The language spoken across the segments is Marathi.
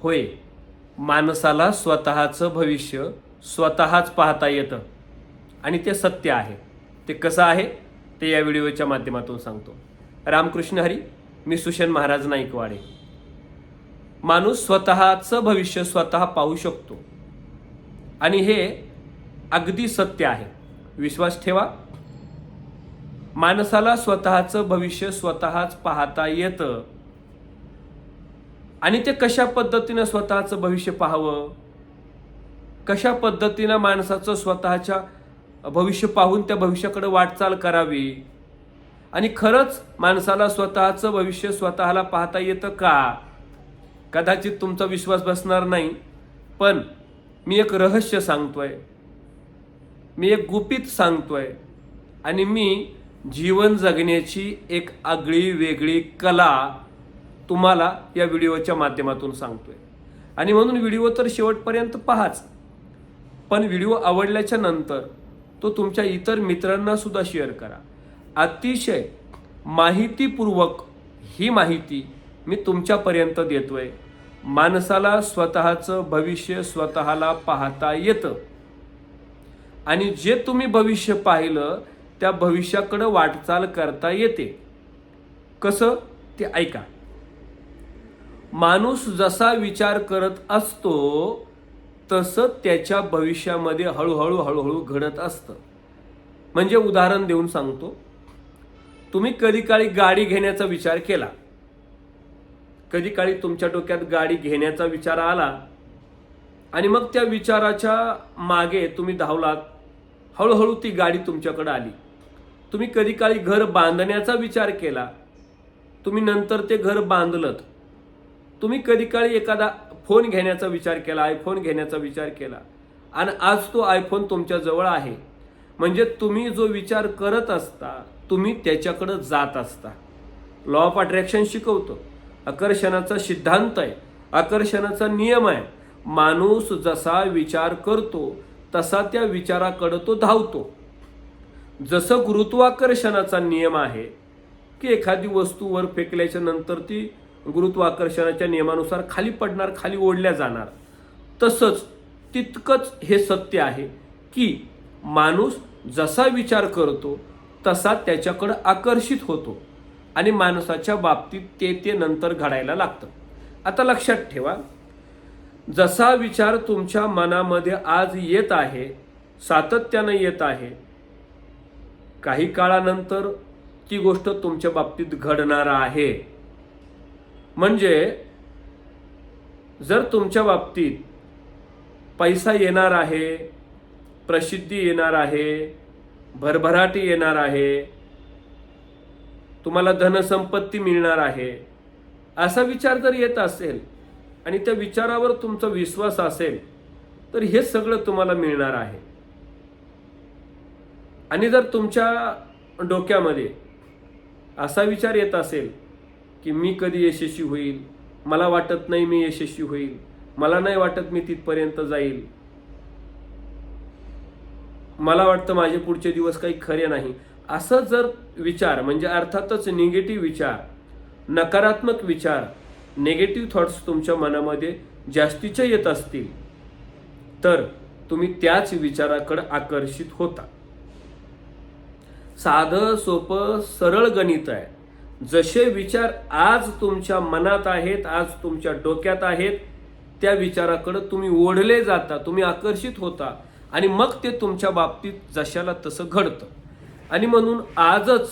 होय. माणसाला स्वतःचं भविष्य स्वतःच पाहता येतं. आणि ते सत्य आहे. ते कसं आहे? ते या व्हिडिओच्या माध्यमातून सांगतो. रामकृष्ण हरी मी सुशन महाराज नाईकवाडे. माणूस स्वतःचं भविष्य स्वतः पाहू शकतो. आणि हे अगदी सत्य आहे. विश्वास ठेवा. माणसाला स्वतःचं भविष्य स्वतःच पाहता येतं. आणि ते कशा पद्धतीनं स्वतःचं भविष्य पाहावं? कशा पद्धतीनं माणसाचं स्वतःच्या भविष्य पाहून त्या भविष्याकडे वाटचाल करावी? आणि खरंच माणसाला स्वतःचं भविष्य स्वतःला पाहता येतं का? कदाचित तुमचा विश्वास बसणार नाही. पण मी एक रहस्य सांगतोय. मी एक गुपित सांगतोय. आणि मी जीवन जगण्याची एक आगळी वेगळी कला तुम्हाला या व्हिडिओच्या माध्यमातून सांगतोय. आणि म्हणून व्हिडिओ तर शेवटपर्यंत पहाच. पण व्हिडिओ आवडल्याच्या नंतर तो तुमच्या इतर मित्रांना सुद्धा शेअर करा. अतिशय माहितीपूर्वक ही माहिती मी तुमच्यापर्यंत देतोय. माणसाला स्वतःचं भविष्य स्वतःला पाहता येतं. आणि जे तुम्ही भविष्य पाहिलं त्या भविष्याकडं वाटचाल करता येते. कसं? ते ऐका. माणूस जसा विचार करत असतो तसं त्याच्या भविष्यामध्ये हळूहळू हळूहळू घडत असतं. म्हणजे उदाहरण देऊन सांगतो. तुम्ही कधी काळी गाडी घेण्याचा विचार केला? कधी काळी तुमच्या डोक्यात गाडी घेण्याचा विचार आला? आणि मग त्या विचाराच्या मागे तुम्ही धावलात. हळूहळू ती गाडी तुमच्याकडे आली. तुम्ही कधी काळी घर बांधण्याचा विचार केला? तुम्ही नंतर ते घर बांधलत. तुम्ही कधी काळी एखादा फोन घेण्याचा विचार केला आयफोन घेण्याचा विचार केला आणि आज तो आयफोन तुमच्याजवळ आहे म्हणजे तुम्ही जो विचार करत असता तुम्ही त्याच्याकडं जात असता. लॉ ऑफ अट्रॅक्शन शिकवतो. आकर्षणाचा सिद्धांत आहे. आकर्षणाचा नियम आहे. माणूस जसा विचार करतो तसा त्या विचाराकडं तो धावतो. जसं गुरुत्वाकर्षणाचा नियम आहे की एखादी वस्तू वर फेकल्याच्या नंतर ती गुरुत्वाकर्षणाच्या नियमानुसार खाली पडणार खाली ओढल्या जाणार. तसंच तितकंच हे सत्य आहे की माणूस जसा विचार करतो तसा त्याच्याकडं आकर्षित होतो आणि माणसाच्या बाबतीत ते ते नंतर घडायला लागतं. आता लक्षात ठेवा जसा विचार तुमच्या मनामध्ये आज येत आहे सातत्यानं येत आहे काही काळानंतर ती गोष्ट तुमच्या बाबतीत घडणार आहे. म्हणजे जर तुमच्या बाबतीत पैसा येणार आहे प्रसिद्धी येणार आहे भरभराटी येणार आहे तुम्हाला धनसंपत्ती मिळणार आहे असा विचार जर येत असेल आणि त्या विचारावर तुमचा विश्वास असेल तर हे सगळं तुम्हाला मिळणार आहे. आणि जर तुमच्या डोक्यामध्ये असा विचार येत असेल की मी कधी यशस्वी होईल? मला वाटत नाही मी यशस्वी होईल. मला नाही वाटत मी तिथपर्यंत जाईल. मला वाटतं माझे पुढचे दिवस काही खरे नाही. असं जर विचार म्हणजे अर्थातच निगेटिव्ह विचार नकारात्मक विचार नेगेटिव्ह थॉट्स तुमच्या मनामध्ये जास्तीचे येत असतील तर तुम्ही त्याच विचाराकडे आकर्षित होता. साधं सोपं सरळ गणित आहे. जसे विचार आज तुमच्या मनात आहेत आज तुमच्या डोक्यात आहेत त्या विचाराकडं तुम्ही ओढले जाता तुम्ही आकर्षित होता आणि मग ते तुमच्या बाबतीत जशाला तसं घडतं. आणि म्हणून आजच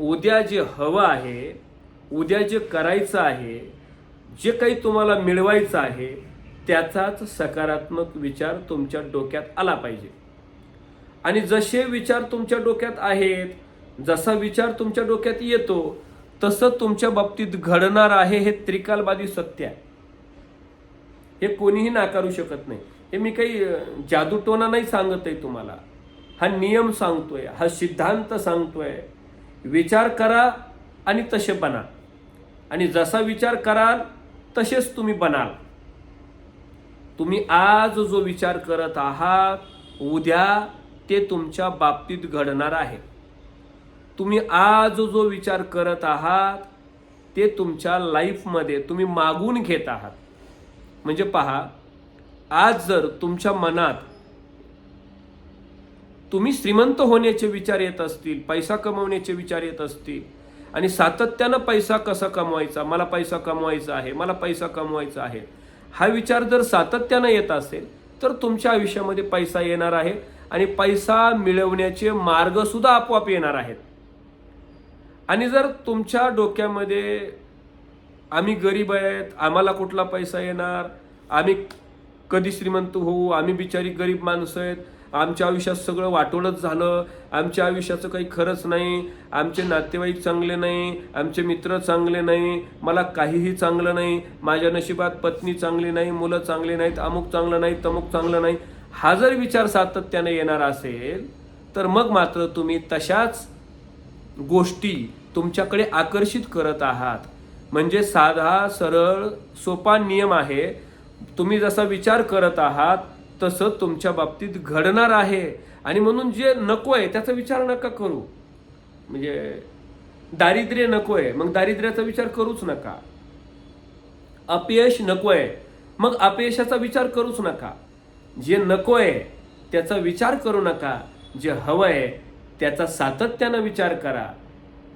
उद्या जे हवं आहे उद्या जे करायचं आहे जे काही तुम्हाला मिळवायचं आहे त्याचाच सकारात्मक विचार तुमच्या डोक्यात आला पाहिजे. आणि जसे विचार तुमच्या डोक्यात आहेत जसा विचार तुमच्या डोक्यात येतो तसं तुमच्या बाबतीत घडणार आहे हे त्रिकालबादी सत्य आहे. हे कोणीही नाकारू शकत नाही. हे मी काही जादूटोना नाही सांगत आहे तुम्हाला. हा नियम सांगतोय हा सिद्धांत सांगतोय. विचार करा आणि तसे बना आणि जसा विचार कराल तसेच तुम्ही बनाल. तुम्ही आज जो विचार करत आहात उद्या ते तुमच्या बाबतीत घडणार आहे. तुम्ही आज जो विचार करत आहात ते तुमच्या लाईफमध्ये तुम्ही मागून घेत आहात. म्हणजे पहा आज जर तुमच्या मनात तुम्ही श्रीमंत होण्याचे विचार येत असतील पैसा कमवण्याचे विचार येत असतील आणि सातत्यानं पैसा कसा कमवायचा मला पैसा कमवायचा आहे मला पैसा कमवायचा आहे हा विचार जर सातत्यानं येत असेल तर तुमच्या आयुष्यामध्ये पैसा येणार आहे आणि पैसा मिळवण्याचे मार्गसुद्धा आपोआप येणार आहेत. आणि जर तुमच्या डोक्यामध्ये आम्ही गरीब आहेत आम्हाला कुठला पैसा येणार आम्ही कधी श्रीमंत होऊ आम्ही बिचारी गरीब माणसं आहेत आमच्या आयुष्यात सगळं वाटोळच झालं आमच्या आयुष्याचं काही खरंच नाही आमचे नातेवाईक चांगले नाही आमचे मित्र चांगले नाही मला काहीही चांगलं नाही माझ्या नशिबात पत्नी चांगली नाही मुलं चांगली नाहीत अमुक चांगलं नाही तमुक चांगलं नाही हा जर विचार सातत्याने येणार असेल तर मग मात्र तुम्ही तशाच गोष्टी तुमच्याकडे आकर्षित करत आहात. म्हणजे साधा सरळ सोपा नियम आहे. तुम्ही जसा विचार करत आहात तसं तुमच्या बाबतीत घडणार आहे. आणि म्हणून जे नको आहे त्याचा विचार नका करू. म्हणजे दारिद्र्य नको आहे मग दारिद्र्याचा विचार करूच नका. अपयश नको आहे मग अपयशाचा विचार करूच नका. जे नको आहे त्याचा विचार करू नका. जे हवं आहे त्याचा सातत्यानं विचार करा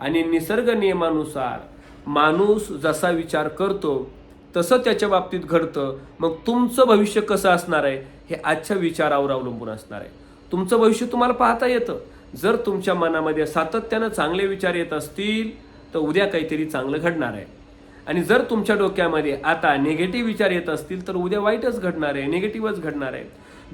आणि निसर्ग नियमानुसार माणूस जसा विचार करतो तसं त्याच्या बाबतीत घडतं. मग तुमचं भविष्य कसं असणार आहे हे आजच्या विचारावर अवलंबून असणार आहे. तुमचं भविष्य तुम्हाला पाहता येतं. जर तुमच्या मनामध्ये सातत्यानं चांगले विचार येत असतील तर उद्या काहीतरी चांगलं घडणार आहे. आणि जर तुमच्या डोक्यामध्ये आता निगेटिव्ह विचार येत असतील तर उद्या वाईटच घडणार आहे निगेटिव्हच घडणार आहे.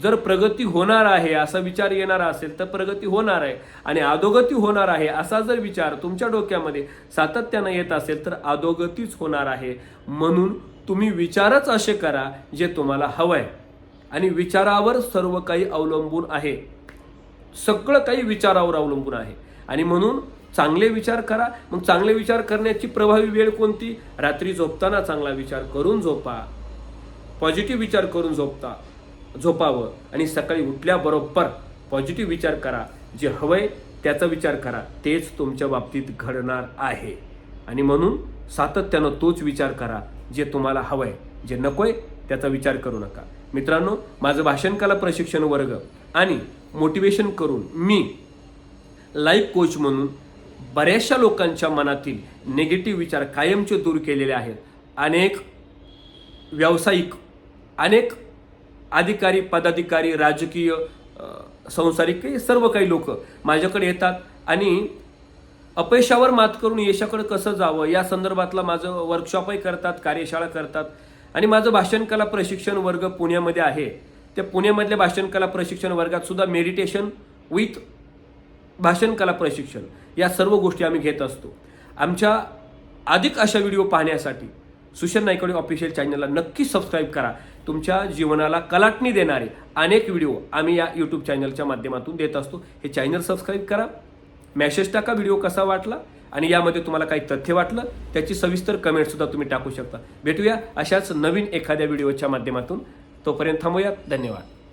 जर प्रगती होणार आहे असा विचार येणार असेल तर प्रगती होणार आहे. आणि अधोगती होणार आहे असा जर विचार तुमच्या डोक्यामध्ये सातत्यानं येत असेल तर अधोगतीच होणार आहे. म्हणून तुम्ही विचारच असे करा जे तुम्हाला हवं आहे आणि विचारावर सर्व काही अवलंबून आहे. सगळं काही विचारावर अवलंबून आहे. आणि म्हणून चांगले विचार करा. मग चांगले विचार करण्याची प्रभावी वेळ कोणती? रात्री झोपताना चांगला विचार करून झोपा. पॉझिटिव्ह विचार करून झोपता. झोपावं. आणि सकाळी उठल्याबरोबर पॉझिटिव्ह विचार करा. जे हवंय त्याचा विचार करा. तेच तुमच्या बाबतीत घडणार आहे. आणि म्हणून सातत्यानं तोच विचार करा जे तुम्हाला हवंय. जे नकोय त्याचा विचार करू नका. मित्रांनो माझं भाषण कला प्रशिक्षण वर्ग आणि मोटिवेशन करून मी लाईफ कोच म्हणून बऱ्याचशा लोकांच्या मनातील निगेटिव्ह विचार कायमचे दूर केलेले आहेत. अनेक व्यावसायिक अनेक अधिकारी पदाधिकारी राजकीय संसारिक हे सर्व काही लोक माझ्याकडे येतात आणि अपयशावर मात करून यशाकडे कसं जावं या संदर्भातला माझं वर्कशॉपही करतात कार्यशाळा करतात. आणि माझं भाषण कला प्रशिक्षण वर्ग पुण्यामध्ये आहे. त्या पुण्यामधल्या भाषण कला प्रशिक्षण वर्गात सुद्धा मेडिटेशन विथ भाषणकला प्रशिक्षण या सर्व गोष्टी आम्ही घेत असतो. आमच्या अधिक अशा व्हिडिओ पाहण्यासाठी सुशन नायकवाडी ऑफिशियल चॅनलला नक्की सबस्क्राईब करा. तुमच्या जीवनाला कलाटणी देणारे अनेक व्हिडिओ आम्ही या यूट्यूब चॅनलच्या माध्यमातून देत असतो. हे चॅनल सबस्क्राईब करा. मॅसेज टाका व्हिडिओ कसा वाटला आणि यामध्ये तुम्हाला काही तथ्य वाटलं त्याची सविस्तर कमेंटसुद्धा तुम्ही टाकू शकता. भेटूया अशाच नवीन एखाद्या व्हिडिओच्या माध्यमातून. तोपर्यंत थांबूयात. धन्यवाद.